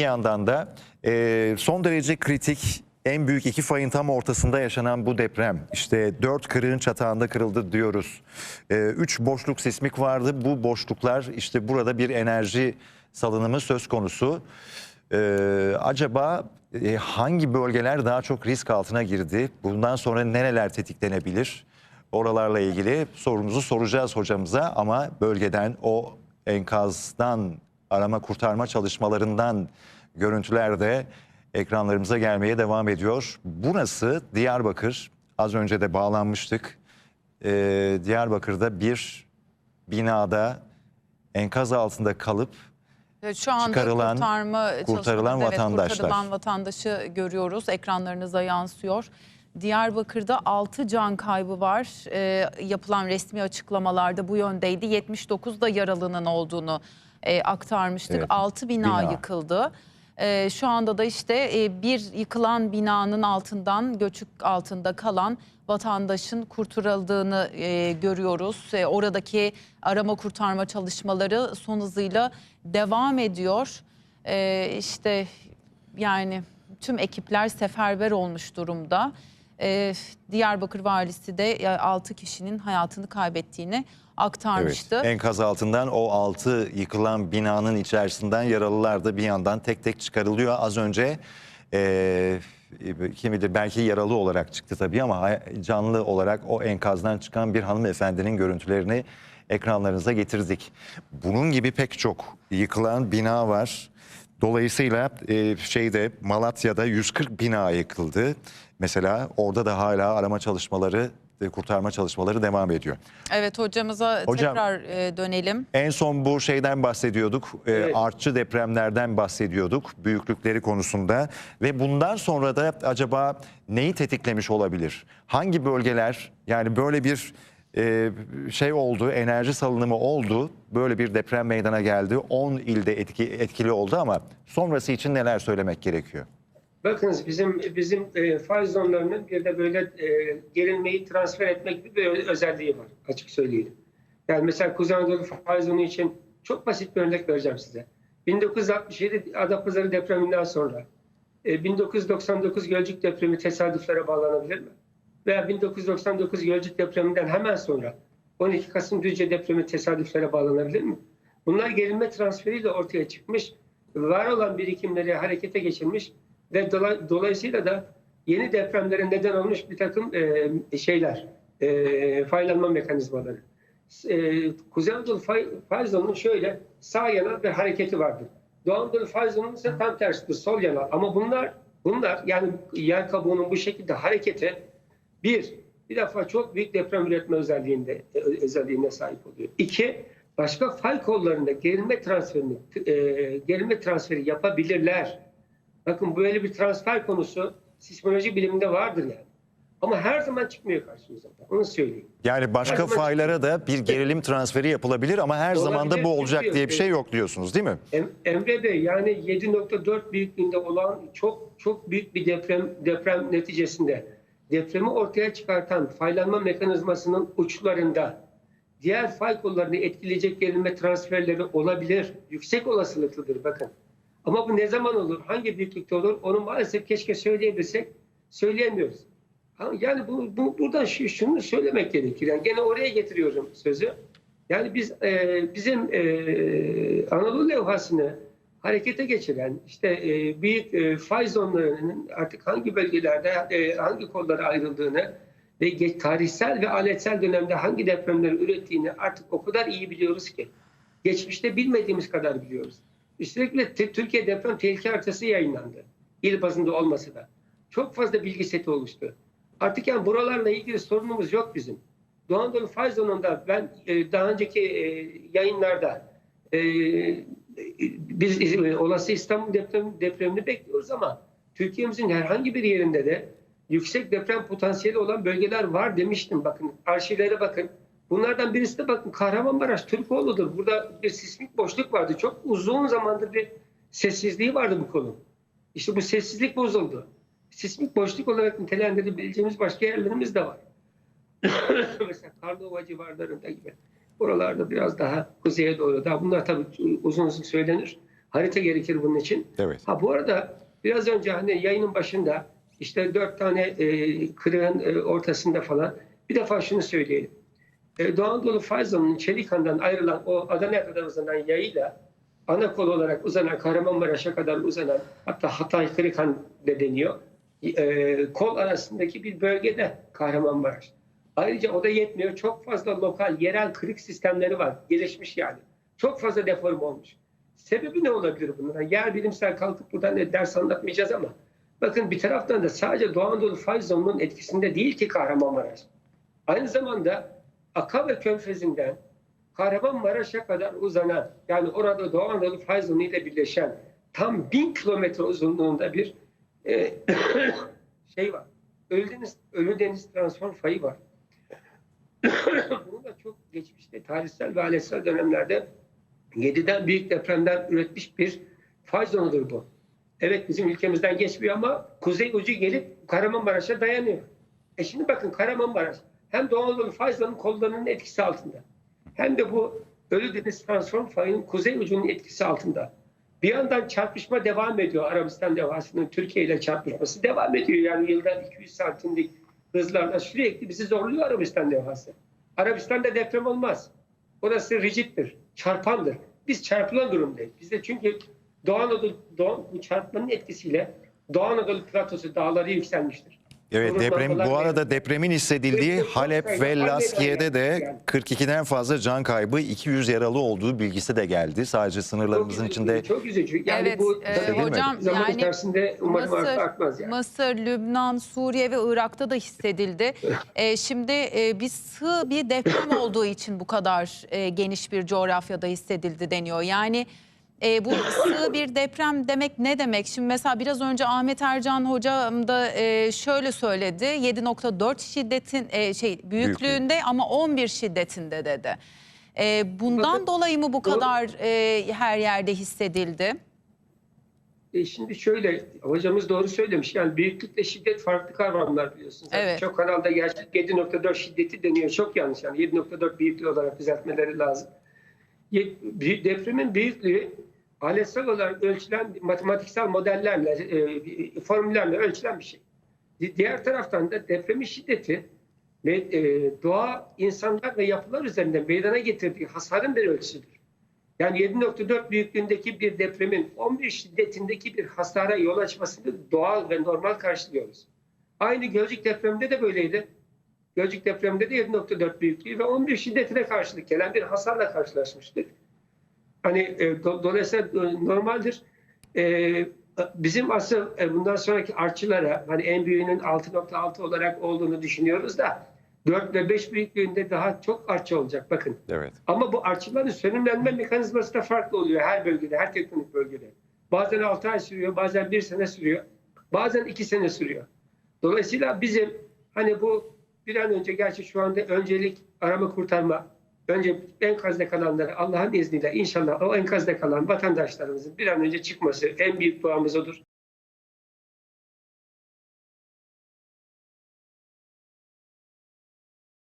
Bir yandan da e, son derece kritik en büyük iki fayın tam ortasında yaşanan bu deprem. İşte dört kırığın çatağında kırıldı diyoruz. E, üç boşluk sismik vardı. Bu boşluklar işte burada bir enerji salınımı söz konusu. E, acaba e, hangi bölgeler daha çok risk altına girdi? Bundan sonra nereler tetiklenebilir? Oralarla ilgili sorumuzu soracağız hocamıza ama bölgeden o enkazdan arama kurtarma çalışmalarından görüntüler de ekranlarımıza gelmeye devam ediyor. Burası Diyarbakır. Az önce de bağlanmıştık. Ee, Diyarbakır'da bir binada enkaz altında kalıp Evet, Şu anda Çıkarılan- kurtarma kurtarılan evet, vatandaşlar. kurtarılan vatandaşı görüyoruz. Ekranlarınıza yansıyor. Diyarbakır'da 6 can kaybı var. Ee, yapılan resmi açıklamalarda bu yöndeydi. 79 da yaralının olduğunu e, aktarmıştık. Evet, 6 bina, bina. yıkıldı. Ee, şu anda da işte e, bir yıkılan binanın altından göçük altında kalan vatandaşın kurtarıldığını e, görüyoruz. E, oradaki arama kurtarma çalışmaları son hızıyla devam ediyor. E, işte yani tüm ekipler seferber olmuş durumda. E, Diyarbakır valisi de 6 kişinin hayatını kaybettiğini aktarmıştı. Evet, enkaz altından o altı yıkılan binanın içerisinden yaralılar da bir yandan tek tek çıkarılıyor. Az önce e, kim bilir belki yaralı olarak çıktı tabii ama canlı olarak o enkazdan çıkan bir hanımefendinin görüntülerini ekranlarınıza getirdik. Bunun gibi pek çok yıkılan bina var. Dolayısıyla e, şeyde Malatya'da 140 bina yıkıldı. Mesela orada da hala arama çalışmaları, e, kurtarma çalışmaları devam ediyor. Evet hocamıza Hocam- tekrar e, dönelim. En son bu şeyden bahsediyorduk. e, Evet. artçı depremlerden bahsediyorduk. Büyüklükleri konusunda. Ve bundan sonra da acaba neyi tetiklemiş olabilir? Hangi bölgeler yani böyle bir e, şey oldu, enerji salınımı oldu. Böyle bir deprem meydana geldi. 10 ilde etki, etkili oldu ama sonrası için neler söylemek gerekiyor? Bakınız bizim bizim e, faiz zonlarının bir de böyle e, gerilmeyi transfer etmek gibi bir özelliği var açık söyleyelim. Yani mesela Kuzey Anadolu faiz zonu için çok basit bir örnek vereceğim size. 1967 Adapazarı depreminden sonra e, 1999 Gölcük depremi tesadüflere bağlanabilir mi? Veya 1999 Gölcük depreminden hemen sonra 12 Kasım Düzce depremi tesadüflere bağlanabilir mi? Bunlar gerilme transferiyle ortaya çıkmış, var olan birikimleri harekete geçirmiş ve dola- dolayısıyla da yeni depremlere neden olmuş bir takım e, şeyler, e, faylanma mekanizmaları. E, Kuzey Anadolu fay, fay şöyle sağ yana bir hareketi vardır. Doğu Anadolu fay ise tam tersidir, sol yana. Ama bunlar bunlar yani yer kabuğunun bu şekilde hareketi bir, bir defa çok büyük deprem üretme özelliğinde e, özelliğine sahip oluyor. İki, başka fay kollarında gerilme transferini e, gerilme transferi yapabilirler. Bakın böyle bir transfer konusu sismoloji biliminde vardır yani. Ama her zaman çıkmıyor karşımıza. Onu söyleyeyim. Yani başka Başka- faylara da bir gerilim transferi yapılabilir ama her Olabilir, zaman da bu olacak çıkıyor. diye bir şey yok diyorsunuz değil mi? Em- Emre Bey yani 7.4 büyüklüğünde olan çok çok büyük bir deprem deprem neticesinde depremi ortaya çıkartan faylanma mekanizmasının uçlarında diğer fay kollarını etkileyecek gerilme transferleri olabilir. Yüksek olasılıklıdır bakın. Ama bu ne zaman olur? Hangi büyüklükte olur? Onu maalesef keşke söyleyebilsek. Söyleyemiyoruz. Yani bu, bu buradan şu, şunu söylemek gerekir. Yani gene oraya getiriyorum sözü. Yani biz e, bizim e, Anadolu levhasını harekete geçiren işte e, büyük e, fay zonlarının artık hangi bölgelerde e, hangi kollara ayrıldığını ve ge- tarihsel ve aletsel dönemde hangi depremleri ürettiğini artık o kadar iyi biliyoruz ki. Geçmişte bilmediğimiz kadar biliyoruz. Üstelik de Türkiye deprem tehlike haritası yayınlandı. İl bazında olmasa da. Çok fazla bilgi seti oluştu. Artık yani buralarla ilgili sorunumuz yok bizim. Doğu Anadolu fay zonunda ben e, daha önceki e, yayınlarda e, biz olası İstanbul deprem, depremini bekliyoruz ama Türkiye'mizin herhangi bir yerinde de yüksek deprem potansiyeli olan bölgeler var demiştim. Bakın arşivlere bakın. Bunlardan birisi de bakın Kahramanmaraş Türkoğlu'dur. Burada bir sismik boşluk vardı. Çok uzun zamandır bir sessizliği vardı bu konu. İşte bu sessizlik bozuldu. Sismik boşluk olarak nitelendirebileceğimiz başka yerlerimiz de var. Mesela Karlova civarlarında gibi. Buralarda biraz daha kuzeye doğru. Daha bunlar tabii uzun uzun söylenir. Harita gerekir bunun için. Evet. Ha bu arada biraz önce hani yayının başında işte dört tane e, kırığın e, ortasında falan bir defa şunu söyleyelim. E, Doğu Anadolu Fayzon'un Çelikan'dan ayrılan o Adana'ya kadar uzanan yayıyla ana kol olarak uzanan Kahramanmaraş'a kadar uzanan hatta Hatay Kırıkhan de deniyor. E, kol arasındaki bir bölgede Kahramanmaraş. Ayrıca o da yetmiyor. Çok fazla lokal, yerel kırık sistemleri var. Gelişmiş yani. Çok fazla deform olmuş. Sebebi ne olabilir bunun? Yer bilimsel kalkıp buradan da ders anlatmayacağız ama bakın bir taraftan da sadece Doğu Anadolu fay zonunun etkisinde değil ki Kahramanmaraş. Aynı zamanda Akave Körfezi'nden Kahramanmaraş'a kadar uzanan yani orada Doğu Anadolu fay zonu ile birleşen tam bin kilometre uzunluğunda bir e, şey var. Ölüdeniz, Ölüdeniz transform fayı var. Bunu da çok geçmişte tarihsel ve aletsel dönemlerde 7'den büyük depremler üretmiş bir fay zonudur bu. Evet bizim ülkemizden geçmiyor ama kuzey ucu gelip Kahramanmaraş'a dayanıyor. E şimdi bakın Kahramanmaraş hem Doğu Anadolu fay zonunun kollarının etkisi altında hem de bu Ölüdeniz transform fayının kuzey ucunun etkisi altında. Bir yandan çarpışma devam ediyor. Arabistan devasının Türkiye ile çarpışması devam ediyor. Yani yılda 200 santimlik hızlarla sürekli bizi zorluyor Arabistan devası. Arabistan'da deprem olmaz. Orası rigiddir, çarpandır. Biz çarpılan durumdayız. Bizde çünkü Doğu Anadolu, Doğu, bu çarpmanın etkisiyle Doğu Anadolu platosu dağları yükselmiştir. Evet deprem bu arada depremin hissedildiği Halep ve Laskiye'de de yani. 42'den fazla can kaybı 200 yaralı olduğu bilgisi de geldi. Sadece sınırlarımızın Çok içinde çok üzücü. Yani Evet, bu e, hocam, zaman yani içerisinde umarım Mısır, artmaz yani. Mısır, Lübnan, Suriye ve Irak'ta da hissedildi. E, şimdi e, bir sığ bir deprem olduğu için bu kadar e, geniş bir coğrafyada hissedildi deniyor. Yani e, bu sığ bir deprem demek ne demek? Şimdi mesela biraz önce Ahmet Ercan hocam da e, şöyle söyledi. 7.4 şiddetin e, şey büyüklüğünde ama 11 şiddetinde dedi. E, bundan Bakın, dolayı mı bu kadar e, her yerde hissedildi? E şimdi şöyle hocamız doğru söylemiş. Yani büyüklükle şiddet farklı kavramlar biliyorsunuz. Yani Evet. Çok kanalda gerçek 7.4 şiddeti deniyor. Çok yanlış yani 7.4 büyüklüğü olarak düzeltmeleri lazım. Büyük- Depremin büyüklüğü aletsel olarak ölçülen matematiksel modellerle, e, formüllerle ölçülen bir şey. Di- Diğer taraftan da depremin şiddeti ve e, doğa insanlar ve yapılar üzerinde meydana getirdiği hasarın bir ölçüsüdür. Yani 7.4 büyüklüğündeki bir depremin 11 şiddetindeki bir hasara yol açmasını doğal ve normal karşılıyoruz. Aynı Gölcük depreminde de böyleydi. Gölcük depreminde de 7.4 büyüklüğü ve 11 şiddetine karşılık gelen bir hasarla karşılaşmıştık. Hani e, do- dolayısıyla e, normaldir. E, bizim asıl e, bundan sonraki artçılara hani en büyüğünün 6.6 olarak olduğunu düşünüyoruz da 4 ve 5 büyüklüğünde daha çok artçı olacak bakın. evet. Ama bu artçıların sönümlenme mekanizması da farklı oluyor her bölgede, her tektonik bölgede. Bazen 6 ay sürüyor, bazen 1 sene sürüyor, bazen 2 sene sürüyor. Dolayısıyla bizim hani bu bir an önce gerçi şu anda öncelik arama kurtarma, önce enkazda kalanları Allah'ın izniyle inşallah o enkazda kalan vatandaşlarımızın bir an önce çıkması en büyük duamız odur.